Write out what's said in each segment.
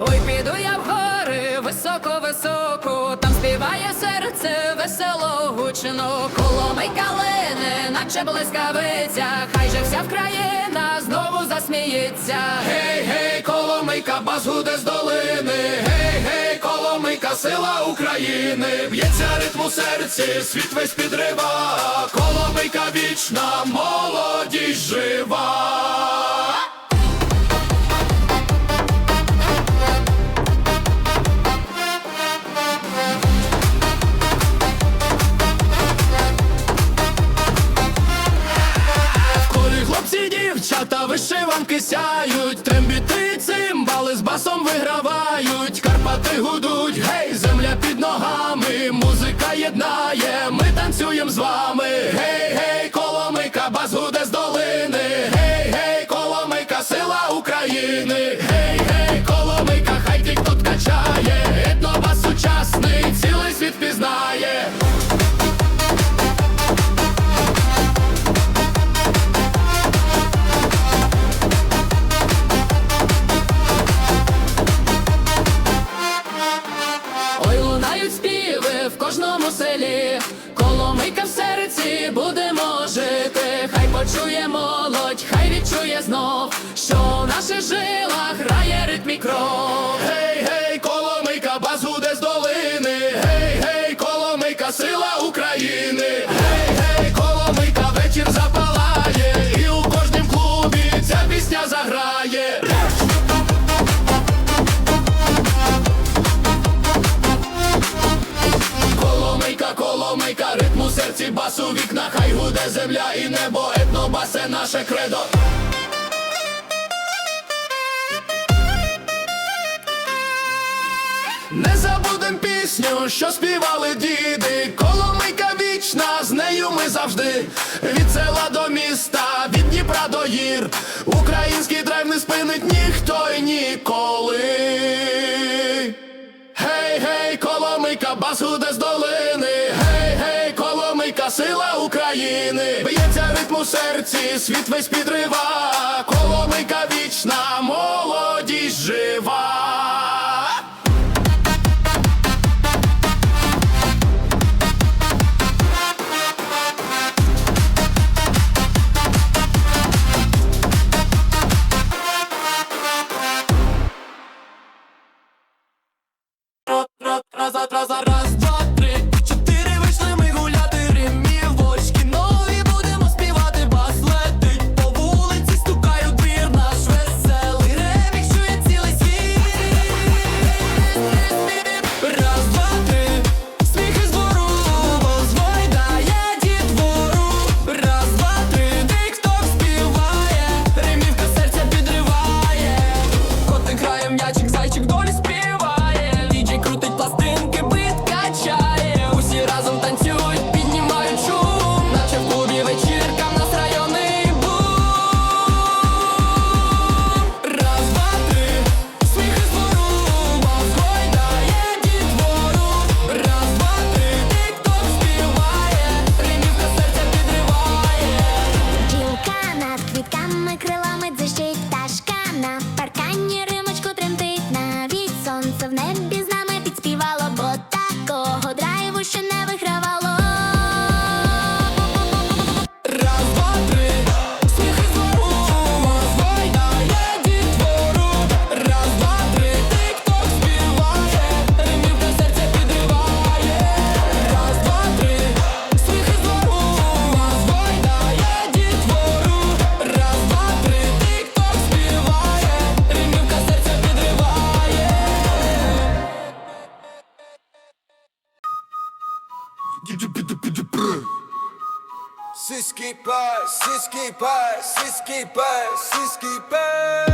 Ой, піду я в гори, високо, високо, там співає серце весело гучно, коломи калини, наче блискавиця, хай же вся Вкраїна знову засміється. Гей, гей, коломийка, гуде з долини. Гей, гей, коломийка, сила України. Б'ється ритм у серці, світ весь підрива. Коломийка вічна, молодість жива. Вишиванки сяють, трембіти цимбали з басом вигравають, Карпати гудуть, гей, земля під ногами, музика єднає, ми танцюємо з вами. Гей, гей, коломийка, бас гуде з долини. Гей, гей, коломийка, сила України. Гей, гей, коломийка, хай тік-ток качає, етнобас сучасний, цілий світ пізнає. Земля і небо, етнобасе наше кредо. Не забудем пісню, що співали діди. Коломийка вічна, з нею ми завжди. Від села до міста, від Дніпра до гір. Український драйв не спинить ніхто й ніколи. Гей, гей, коломийка, бас гуде з долини. України. Б'ється ритм у серці, світ весь підрива. Коломийка вічна, молодість жива. Пес, сиський пес, сиський пес, сиський пес. Сусідський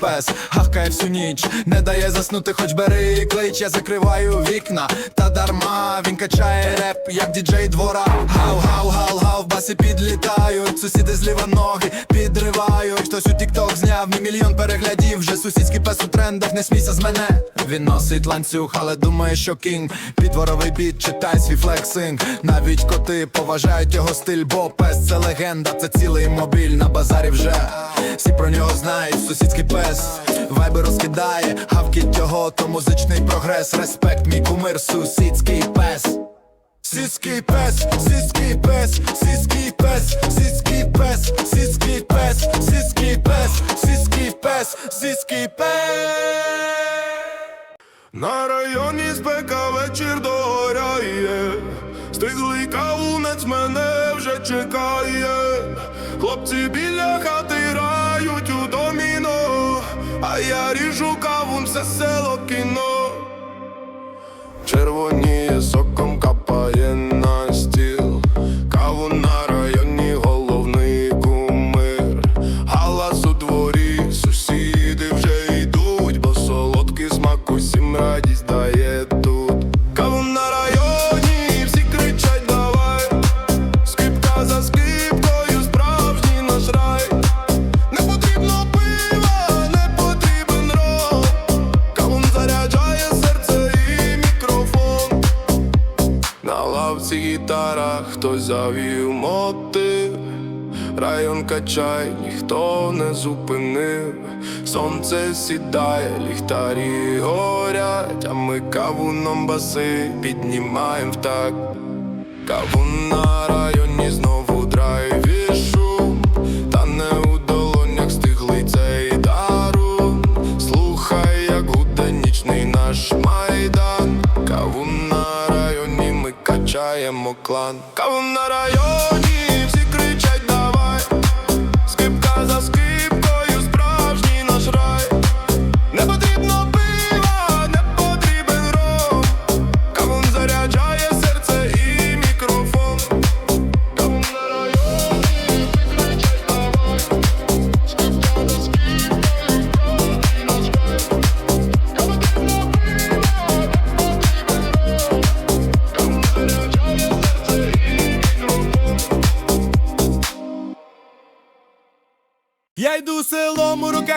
пес гавкає всю ніч, не дає заснути, хоч бери і клич, я закриваю вікна, та дарма він качає реп, як діджей двора. Гав, гав, гав, гав, баси підлітають, сусіди зліва ноги підривають. Хтось у тікток зняв мій мільйон переглядів. Вже сусідський пес у трендах, не смійся з мене. Він носить ланцюг, але думає, що кінг. Підворовий біт, читай свій флексинг. Навіть коти поважають його стиль, бо пес це легенда, це цілий мобіль на базарі вже. Всі про нього знають, сусідський пес. Вайби розкидає, гавкіть його, то музичний прогрес, респект, мій кумир, сусідський пес. Сільський пес, сільський пес, сільський пес, сільський пес, сільський пес, сільський пес, сільський пес, сільський пес. На районі спека вечір догоряє, стиглий кавунець мене вже чекає. Хлопці біля хати грають у доміно, а я ріжу кавун, все село кіно. Червоніє соком капає Район ніхто не зупинив. Сонце сідає, ліхтарі горять, а ми кавуном баси піднімаєм в так. Кавун на районі знову драйв і шум, та не у долонях стиглий цей дарун. Слухай, як гуде нічний наш майдан. Кавун на районі, ми качаємо клан. Кавун на районі,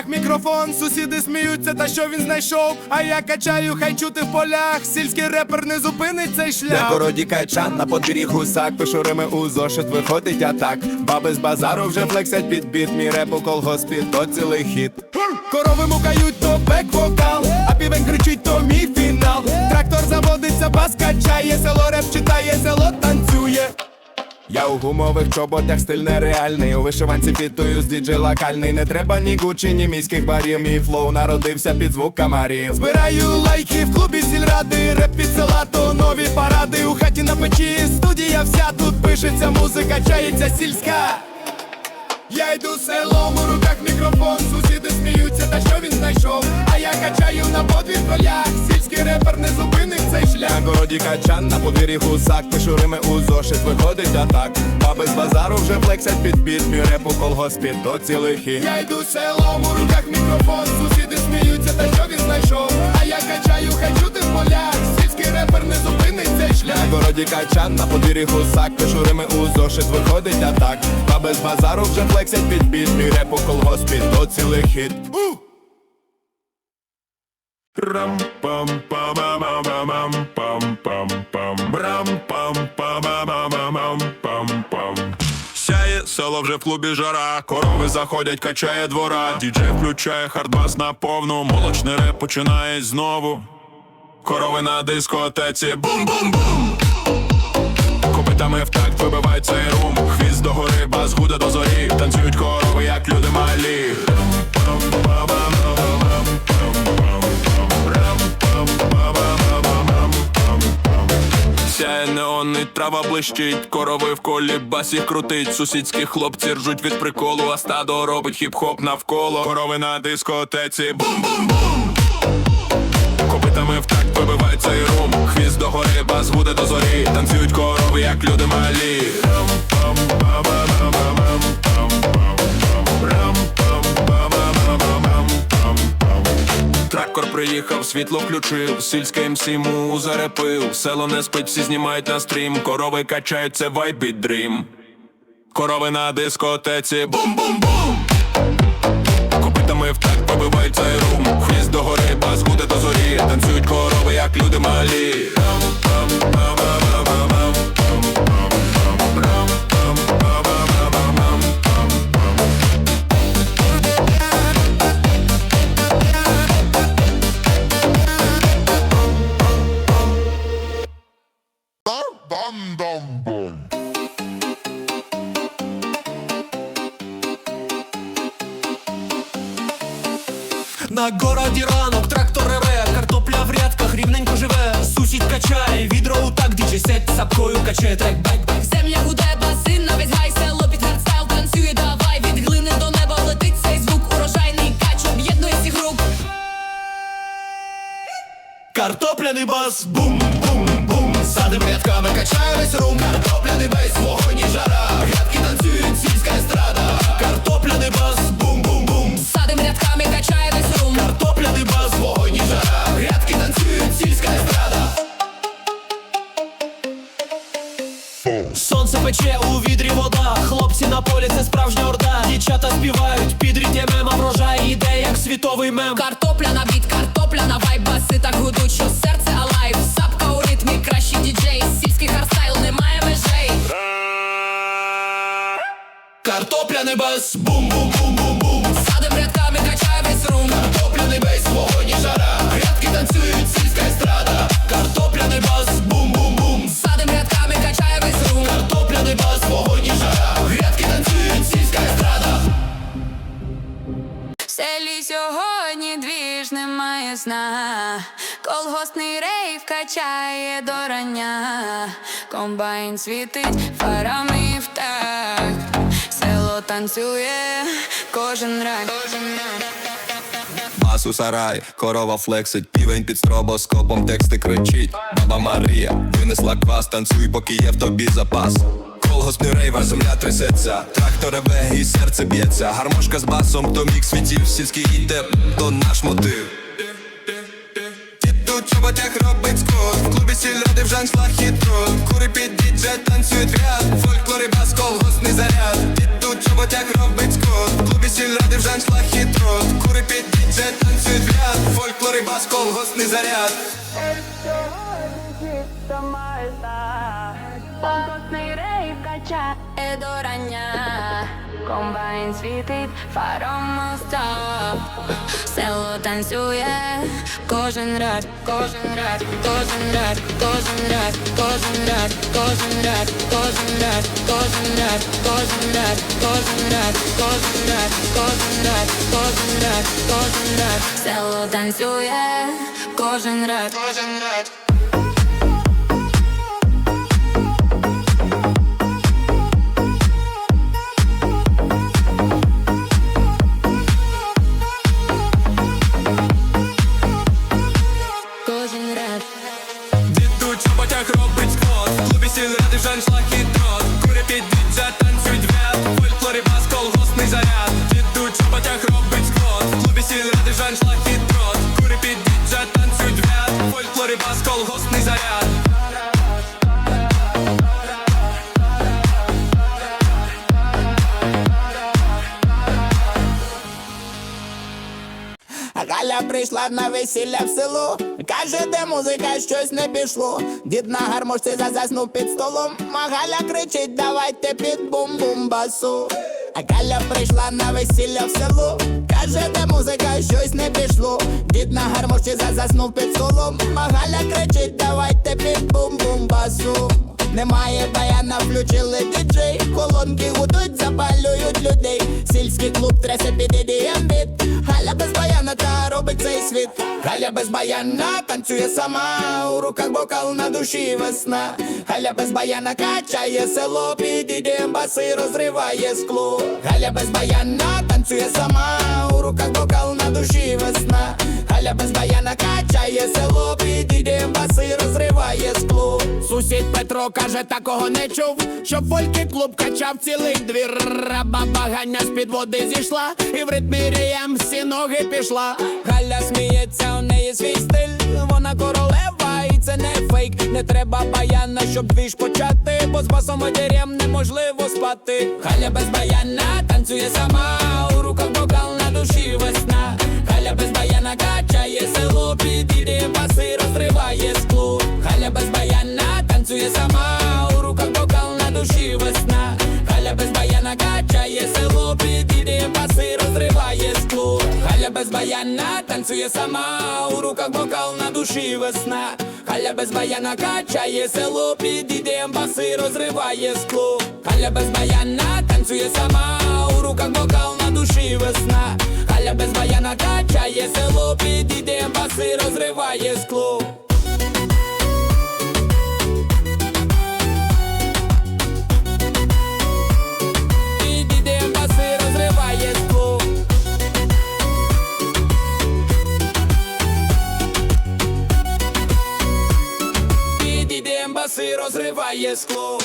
руках мікрофон, сусіди сміються, та що він знайшов. А я качаю, хай чути в полях. Сільський репер не зупинить цей шлях. Я городі качан, на подвір'ї гусак, пишу рими у зошит, виходить атак. Баби з базару вже флексять під біт, мій реп у колгоспі, то цілий хіт. Корови мукають, то бек-вокал, а півень кричить, то мій фінал. Трактор заводиться, бас качає, село реп читає, село танцює. Я у гумових чоботях стиль нереальний. У вишиванці фітую з діджей локальний. Не треба ні гучі, ні міських барів. Мій флоу народився під звук камарів Збираю лайки в клубі сільради. Реп під села, то нові паради. У хаті на печі, студія вся. Тут пишеться музика, чається сільська. Я йду селом, у руках мікрофон, сусіди сміються, та що він знайшов. А я качаю на подвір полях, сільський репер не зупинить городі качан, на подвір'ї гусак, пишу у зошит, виходить атак. Баби з базару вже флексять під біт, мій реп у колгоспі, то цілий хіт. Я йду селом, у руках мікрофон, сусіди сміються, та що він знайшов. А я качаю, хай чути в полях, сільський репер не зупинить цей шлях. На городі качан, на подвір'ї гусак, пишу рими у зошит, виходить атак. Баби з базару вже флексять під біт, мій реп у колгоспі, то цілий хіт. У! Вже в клубі жара, корови заходять, качає двора. Діджей включає хардбас на повну, молочний реп починає знову. Корови на дискотеці, бум-бум-бум. Копитами в такт вибивай цей рум. Хвіст до гори, бас гуде до зорі. Танцюють корови, як люди малі. Сяє неонний трава блищить, корови в колі басі крутить. Сусідські хлопці ржуть від приколу, а стадо робить хіп-хоп навколо. Корови на дискотеці, бум-бум-бум. Копитами в такт вибиває цей рум. Хвіст до гори, бас буде до зорі. Танцюють корови, як люди малі. Трактор приїхав, світло включив, сільське МС му зарепив. Село не спить, всі знімають на стрім. Корови качають, це вайбі дрім. Корови на дискотеці, бум-бум-бум. Копитами в так побивають цей рум. Хвіст до гори, бас гуде до зорі. Танцюють корови, як люди малі. На ранок, трактор реве, картопля в рядках рівненько живе. Сусід качає, відро у так, діджей сет сапкою качає трек бек бек Земля гуде, басин на весь гай, село під хардстайл танцює, давай від глини до неба летить цей звук, урожайний кач об'єднує всіх рук. Картопляний бас, бум-бум-бум Садим рядками, качає весь рум. Картопляний бейс, вогонь і жара. Грядки танцюють, сільська естрада. Картопляний бас, бум-бум-бум Садим рядками, качає Картопляний бас, вогонь і жара Грядки танцюють, сільська естрада Сонце пече у відрі вода, хлопці на полі це справжня орда. Дівчата співають під ритмем, а врожай іде як світовий мем. Картопля на біт, картопля на вайб, баси так гудуть, що серце алайв. Сапка у ритмі, кращий діджей, сільський хардстайл немає межей. Картопляний бас, бум-бум-бум-бум-бум. Сна, колгоспний рейв качає до рання, комбайн світить фарами в такт, село танцює, кожен рай, кожен у сарай, корова флексить, півень під стробоскопом, тексти кричить. Баба Марія винесла квас, танцюй, поки є в тобі запас. Колгоспний рейвер, земля трясеться, трактор реве і серце б'ється. Гармошка з басом, то мік світів, сільський іде, то наш мотив. Чоботях робить скот. В клубі сільради вже аншлаг хитро Кури під дідже танцюють ряд. Фольклор і бас, колгоспний заряд. Діду чоботях робить скот. В клубі сільради вже аншлаг хитро Кури під дідже танцюють ряд. Фольклор і бас, колгоспний заряд. Колгоспний рейв качає до рання, комбайн світить фаром стоп, село танцює, кожен рад, кожен рад, кожен рад, кожен рад, кожен рад, кожен рад, кожен рад, кожен рад, кожен рад, кожен рад, кожен рад, кожен рад, кожен рад, кожен рад, село танцює, кожен рад, кожен рад. Sounds like it прийшла на весілля в село, каже, де музика щось не пішло. Дід на гармошці зазаснув під столом, а Галя кричить, давайте під бум-бум басу. А Галя прийшла на весілля в село, каже, де музика щось не пішло. Дід на гармошці зазаснув під столом, а Галя кричить, давайте під бум-бум басу. Немає баяна, включили діджей Колонки гудуть, запалюють людей. Сільський клуб трясе під ідієм біт Галя без баяна та робить цей світ. Галя без баяна танцює сама. У руках бокал на душі весна. Галя без баяна качає село Під ідієм баси розриває скло. Галя без баяна танцює сама. У руках бокал на душі весна. Галя без баяна качає село Сусід Петро каже, такого не чув, щоб фольки клуб качав цілий двір. Баба Ганя з-під води зійшла, і в ритмі рієм всі ноги пішла. Галя сміється, у неї свій стиль, вона королева, і це не фейк. Не треба баяна, щоб двіж почати, бо з басом одір'ям неможливо спати. Галя без баяна танцює сама, у руках бокал на душі весна. Галя без баяна качає село, підійде баси, розриває скло. Танцює сама, у руках бокал на душі весна. Галя без баяна качає село, підійде баси, розриває скло. Галя без баяна танцює сама, у руках бокал на душі весна. Галя без баяна качає село, підійде баси, розриває скло. Галя без баяна танцює сама, у руках бокал на душі весна. Галя без баяна качає село, підійде баси, розриває скло. Скло.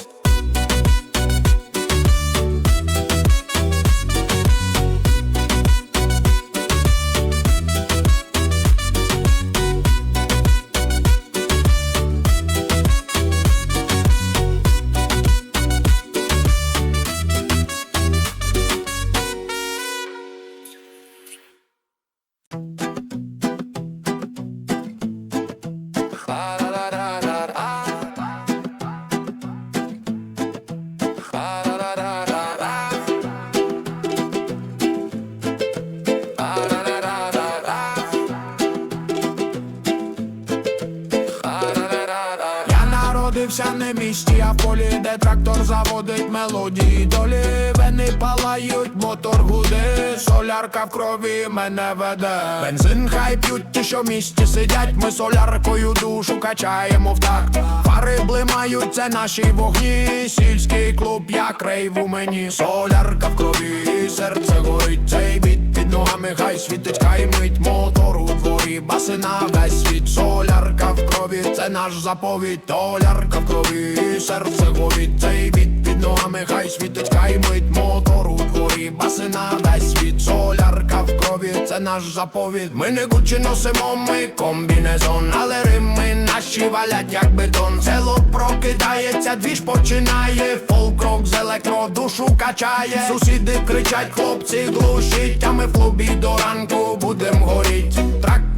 Солярка в крові мене веде. Бензин хай п'ють ті, що в місті сидять, ми соляркою душу качаємо в такт. Фари блимають, це наші вогні, сільський клуб, як рейв у мені. Солярка в крові, серце горить, цей біт під ногами хай світить, хай мить мотор у дворі, баси на весь світ, солярка в крові, це наш заповідь, толярка в крові, серце горить, цей біт ногами хай світить, хай мить мотор дворі, баси на весь світ, солярка в крові, це наш заповідь. Ми не гучі носимо, ми комбінезон, але рими наші валять, як бетон. Село прокидається, двіж починає, фолк-рок з електро душу качає. Сусіди кричать, хлопці глушіть, а ми в клубі до ранку будем горіть.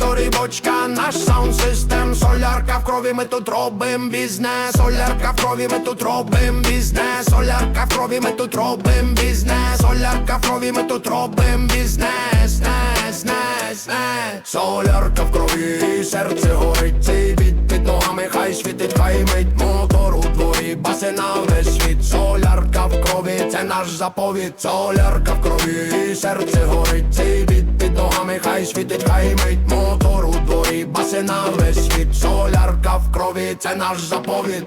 Трактори, бочка, наш саунд систем, солярка в крові, ми тут робим бізнес, солярка в крові, ми тут робим бізнес, солярка в крові, ми тут робим бізнес, солярка в крові, ми тут робим бізнес, нес, нес, нес. Солярка в крові, серце горить, цей біт під ногами, хай світить, хай мить. Мотор у дворі, баси на весь світ, солярка в крові, це наш заповідь, солярка в крові, серце горить, цей біт під ногами, хай світить, хай мить мотор у дворі, баси на весь світ, солярка в крові, це наш заповідь.